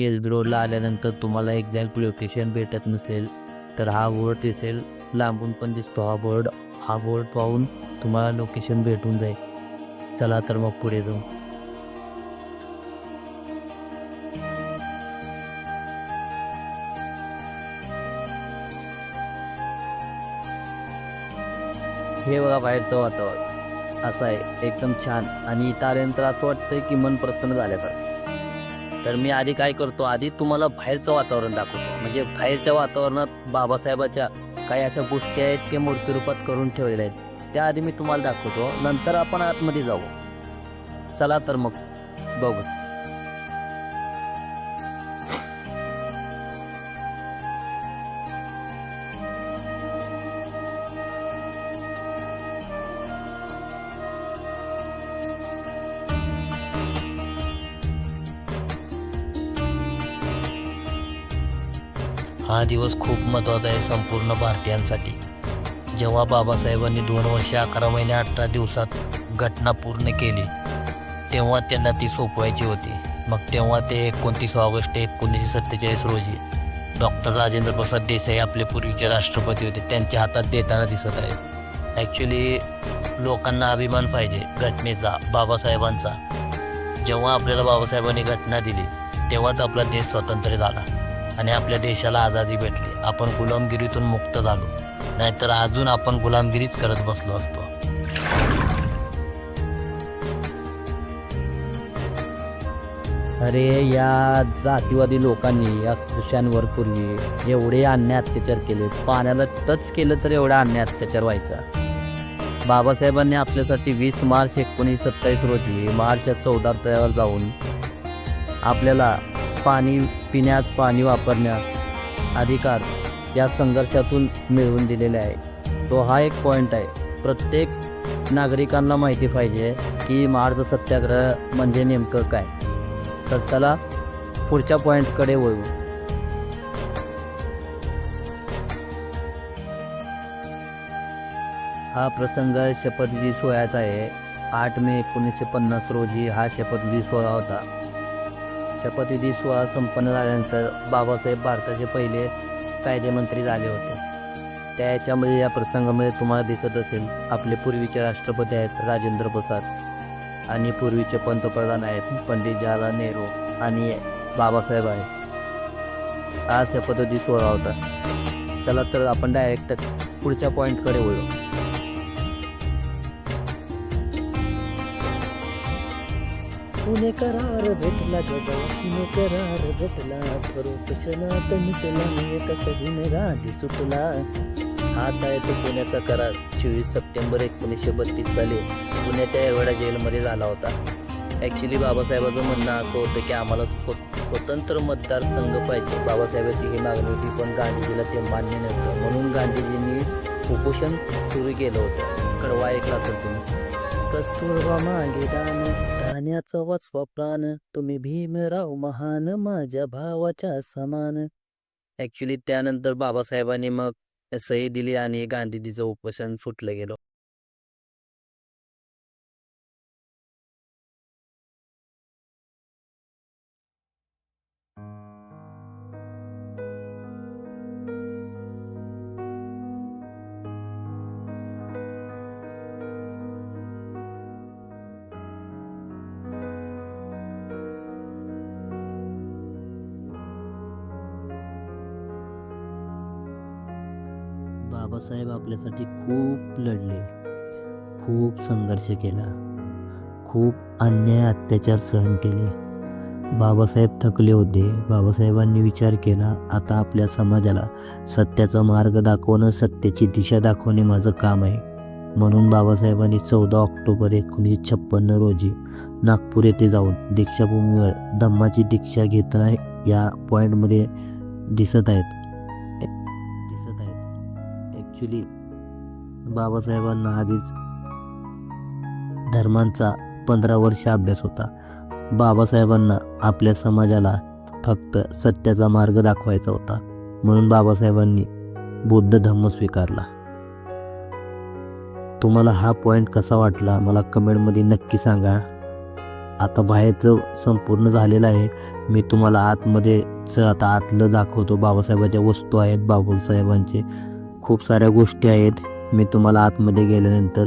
S बी रोडला आल्यानंतर तुम्हाला एक्झॅक्ट लोकेशन भेटत नसेल तर हा बोर्ड दिसेल. लांबून पण दिसतो हा बोर्ड हा बोर्ड पाहून तुम्हाला लोकेशन भेटून जाईल. चला तर मग पुढे जाऊ. हे बघा बाहेरचं वातावरण. असं आहे. एकदम छान. आणि इथं आल्यानंतर असं वाटतं की मन प्रसन्न झाल्यासारखं. तर मी आधी काय करतो आधी तुम्हाला बाहेरचं वातावरण दाखवतो. म्हणजे बाहेरच्या वातावरणात बाबासाहेबाच्या काही अशा गोष्टी आहेत की मूर्तिरूपात करून ठेवलेल्या आहेत त्या आधी मी तुम्हाला दाखवतो. नंतर आपण आतमध्ये जाऊ. चला तर मग बघू. हा दिवस खूप महत्त्वाचा आहे संपूर्ण भारतीयांसाठी. जेव्हा बाबासाहेबांनी दोन वर्षे अकरा महिने अठरा दिवसात घटना पूर्ण केली तेव्हा त्यांना ती सोपवायची होती. मग तेव्हा ते एकोणतीस ऑगस्ट एकोणीसशे सत्तेचाळीस रोजी डॉक्टर राजेंद्र प्रसाद देसाई आपले पूर्वीचे राष्ट्रपती होते. त्यांच्या हातात देताना दिसत आहेत. ॲक्च्युली लोकांना अभिमान पाहिजे घटनेचा बाबासाहेबांचा. जेव्हा आपल्याला बाबासाहेबांनी घटना दिली तेव्हाच आपला देश स्वतंत्र झाला. आणि आपल्या देशाला आझादी भेटली. आपण गुलामगिरीतून मुक्त झालो. नाहीतर अजून आपण गुलामगिरीच करत बसलो असतो. अरे या जातीवादी लोकांनी या स्पृश्यांवर पूर्वी एवढे अन्याय अत्याचार केले. पाण्याला टच केलं तर एवढा अन्याय अत्याचार व्हायचा. बाबासाहेबांनी आपल्यासाठी वीस मार्च एकोणीसशे सत्तावीस रोजी मार्चच्या चौदा तयावर जाऊन आपल्याला पाणी पिण्यास पाणी वापरण्यास अधिकार या संघर्षातून मिळवून दिलेले आहे. तो हा एक पॉईंट आहे. प्रत्येक नागरिकांना माहिती पाहिजे की मार्ग सत्याग्रह म्हणजे नेमकं काय? तर चला पुढच्या पॉईंटकडे वळू. हा प्रसंग शपथविधी सोहळ्याचा आहे. आठ मे एकोणीसशे पन्नास रोजी हा शपथविधी सोहळा होता. शपथविधी सोहळा संपन्न झाल्यानंतर बाबासाहेब भारताचे पहिले कायदेमंत्री झाले होते. त्या याच्यामध्ये या प्रसंगामध्ये तुम्हाला दिसत असेल आपले पूर्वीचे राष्ट्रपती आहेत राजेंद्र प्रसाद आणि पूर्वीचे पंतप्रधान आहेत पंडित जवाहरलाल नेहरू आणि बाबासाहेब आहेत. हा शपथविधी सोहळा होता. चला तर आपण डायरेक्ट पुढच्या पॉईंटकडे वळू. पुणे करार भेटला गदा. पुणे करार भेटला. करू क्षणात मिटला मी एका सहीन राधी सुटला. हाच आहे तो पुण्याचा करार. चोवीस सप्टेंबर एकोणीसशे बत्तीस साली पुण्याच्या एवढ्या जेलमध्ये झाला होता. ॲक्च्युली बाबासाहेबाचं म्हणणं असं होतं की आम्हाला स्व स्वतंत्र मतदारसंघ पाहिजे. बाबासाहेबाची ही मागणी होती पण गांधीजीला ते मान्य नव्हतं. म्हणून गांधीजींनी उपोषण सुरू केलं होतं. कडवा ऐकला असेल तुम्ही. कस्तुरबा मागे दान धान्याचा वाचवा प्राण तुम्ही भीमराव महान माझ्या भावाच्या समान. ऍक्च्युली त्यानंतर बाबासाहेबांनी मग सही दिली आणि गांधीजीचं उपोषण सुटलं गेलं. बाबासाहेब आपल्यासाठी खूप लढले खूप संघर्ष केला खूप अन्याय अत्याचार सहन केले. बाबासाहेब थकले होते बाबासाहेबांनी विचार केला आता आपल्या समाजाला सत्याचा मार्ग दाखवणं सत्याची दिशा दाखवणे माझं काम आहे. म्हणून बाबासाहेबांनी चौदा ऑक्टोबर एकोणीसशे छप्पन्न रोजी नागपूर येथे जाऊन दीक्षाभूमीवर धम्माची दीक्षा घेताना या पॉईंटमध्ये दिसत आहेत दिसत आहेत. ॲक्च्युली बाबासाहेबांना आधीच धर्मांचा पंधरा वर्ष अभ्यास होता. बाबासाहेबांना आपल्या समाजाला फक्त सत्याचा मार्ग दाखवायचा होता म्हणून बाबासाहेबांनी बौद्ध धम्म स्वीकारला. तुम्हाला हा पॉईंट कसा वाटला मला कमेंटमध्ये नक्की सांगा. आता बाहेरचं संपूर्ण झालेलं आहे. मी तुम्हाला आतमध्येच आता आतलं दाखवतो. बाबासाहेबांच्या वस्तू आहेत बाबासाहेबांचे. खूप साऱ्या गोष्टी आहेत. मी तुम्हाला आतमध्ये गेल्यानंतर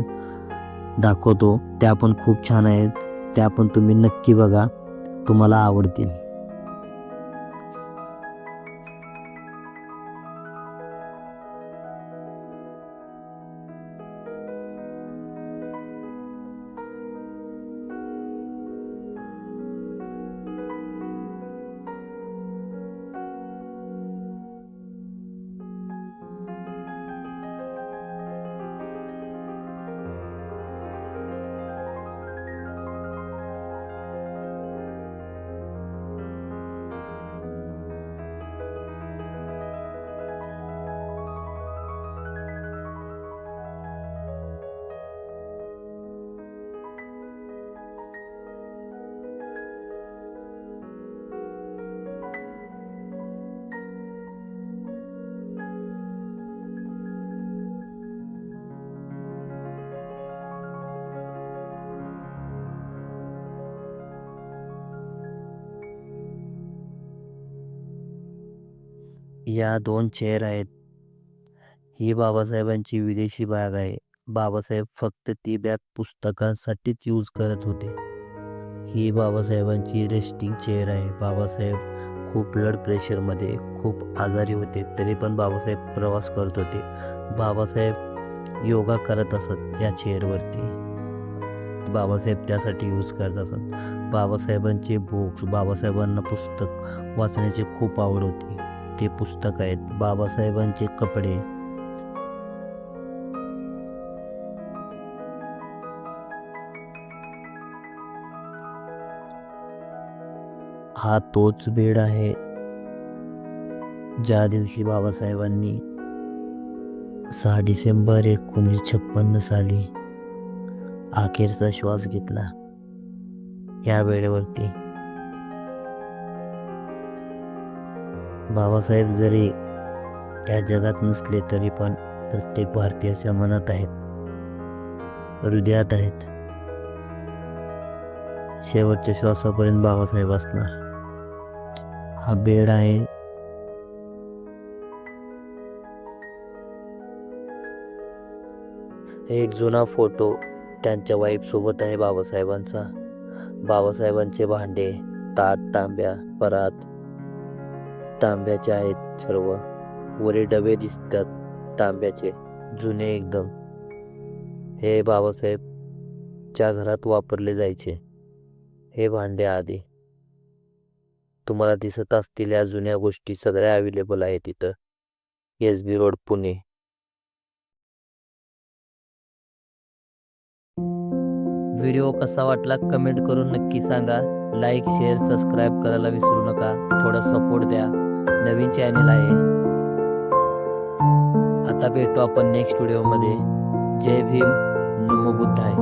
दाखवतो. त्या पण खूप छान आहेत. त्या पण तुम्ही नक्की बघा. तुम्हाला आवडतील. या दोन चेअर आहेत. ही बाबासाहेबांची विदेशी बॅग आहे. बाबासाहेब फक्त ती बॅग पुस्तकांसाठीच यूज करत होते. ही बाबासाहेबांची रेस्टिंग चेअर आहे. बाबासाहेब खूप ब्लड प्रेशरमध्ये खूप आजारी होते. तरी पण बाबासाहेब प्रवास करत होते. बाबासाहेब योगा करत असत या चेअरवरती बाबासाहेब त्यासाठी यूज करत असत. बाबासाहेबांचे बुक्स बाबासाहेबांना पुस्तक वाचण्याची खूप आवड होती. ते पुस्तक आहेत बाबासाहेबांचे कपडे. हा तोच बेड आहे ज्या दिवशी बाबासाहेबांनी सहा डिसेंबर एकोणीसशे छप्पन्न साली अखेरचा श्वास घेतला. या वेळेवरती बाबासाहेब जरी या जगात नसले तरी पण प्रत्येक भारतीयाच्या मनात आहेत. हृदयात आहेत. शेवटच्या श्वासापर्यंत बाबासाहेब असणार. हा बेड आहे. एक जुना फोटो त्यांच्या वाईफ सोबत आहे बाबासाहेबांचा. बाबासाहेबांचे भांडे ताट तांब्या परात तांब्याचे आहेत सर्व. वरे डबे दिसतात तांब्याचे जुने एकदम. हे बाबासाहेबच्या घरात वापरले जायचे. हे भांडे आधी. तुम्हाला दिसत असतील या जुन्या गोष्टी सगळ्या अवेलेबल आहेत इथं. S B road Pune. Video कसा वाटला कमेंट करून नक्की सांगा. लाईक शेअर सबस्क्राईब करायला विसरू नका. थोडा सपोर्ट द्या. नवीन चॅनल आहे. आता भेटू आपण नेक्स्ट व्हिडिओमध्ये जय भीम. नमो बुद्धाय.